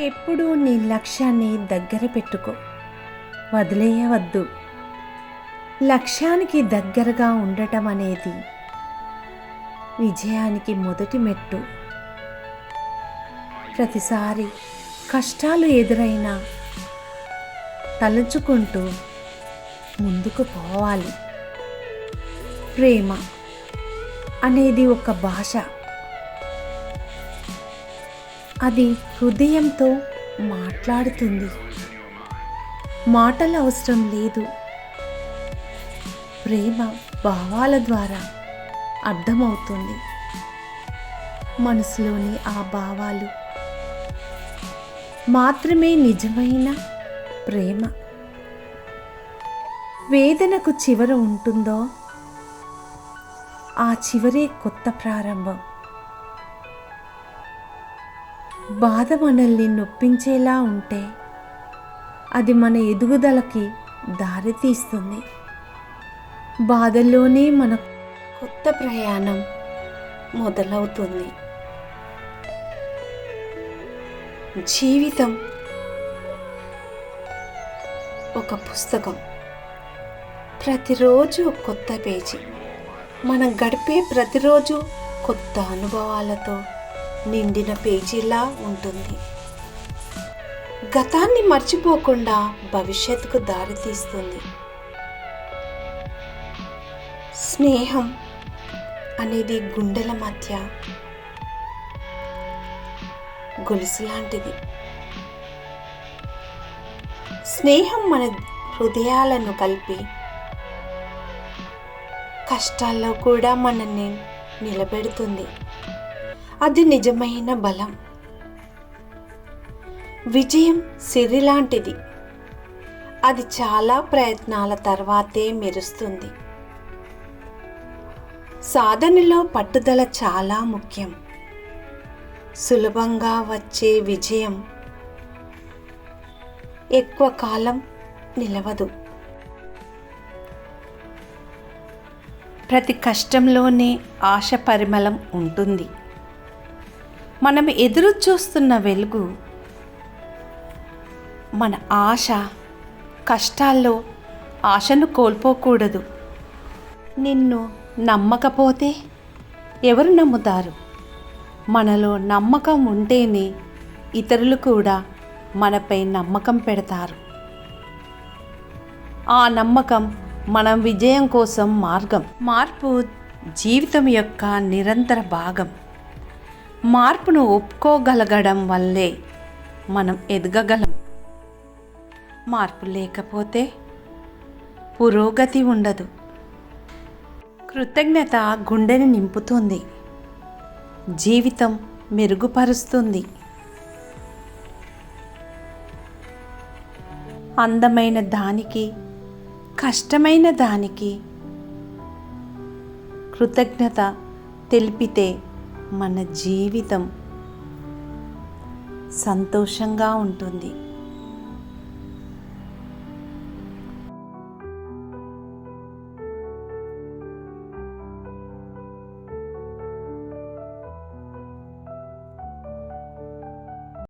ఎప్పుడూ నీ లక్ష్యాన్ని దగ్గర పెట్టుకో. వదిలేయవద్దు. లక్ష్యానికి దగ్గరగా ఉండటం అనేది విజయానికి మొదటి మెట్టు. ప్రతిసారి కష్టాలు ఎదురైనా తలుచుకుంటూ ముందుకు పోవాలి. ప్రేమ అనేది ఒక భాష. అది హృదయంతో మాట్లాడుతుంది. మాటలు అవసరం లేదు. ప్రేమ భావాల ద్వారా అర్థమవుతుంది. మనసులోని ఆ భావాలు మాత్రమే నిజమైన ప్రేమ. వేదనకు చివర ఉంటుందో? ఆ చివరే కొత్త ప్రారంభం. బాధ మనల్ని నొప్పించేలా ఉంటే అది మన ఎదుగుదలకి దారి తీస్తుంది. బాధల్లోనే మన కొత్త ప్రయాణం మొదలవుతుంది. జీవితం ఒక పుస్తకం. ప్రతిరోజు కొత్త పేజీ. మనం గడిపే ప్రతిరోజు కొత్త అనుభవాలతో నిండిన పేజీలా ఉంటుంది. గతాన్ని మర్చిపోకుండా భవిష్యత్తుకు దారితీస్తుంది స్నేహం అనేది గుండెల మధ్య గొలుసు లాంటిది. స్నేహం మన హృదయాలను కలిపి కష్టాల్లో కూడా మనల్ని నిలబెడుతుంది. అది నిజమైన బలం. విజయం సిరి లాంటిది అది చాలా ప్రయత్నాల తర్వాతే మెరుస్తుంది. సాధనలో పట్టుదల చాలా ముఖ్యం. సులభంగా వచ్చే విజయం ఎక్కువ కాలం నిలవదు. ప్రతి కష్టంలోనే ఆశ పరిమళం ఉంటుంది. మనం ఎదురు చూస్తున్న వెలుగు మన ఆశ కష్టాల్లో ఆశను కోల్పోకూడదు. నిన్ను నమ్మకపోతే ఎవరు నమ్ముతారు? మనలో నమ్మకం ఉంటేనే ఇతరులు కూడా మనపై నమ్మకం పెడతారు. ఆ నమ్మకం మనం విజయం కోసం మార్గం. మార్పు జీవితం యొక్క నిరంతర భాగం. మార్పును ఒప్పుకోగలగడం వల్లే మనం ఎదగగలం. మార్పు లేకపోతే పురోగతి ఉండదు. కృతజ్ఞత గుండెని నింపుతుంది. జీవితం మెరుగుపరుస్తుంది. అందమైన దానికి కష్టమైన దానికి కృతజ్ఞత తెలిపితే మన జీవితం సంతోషంగా ఉంటుంది.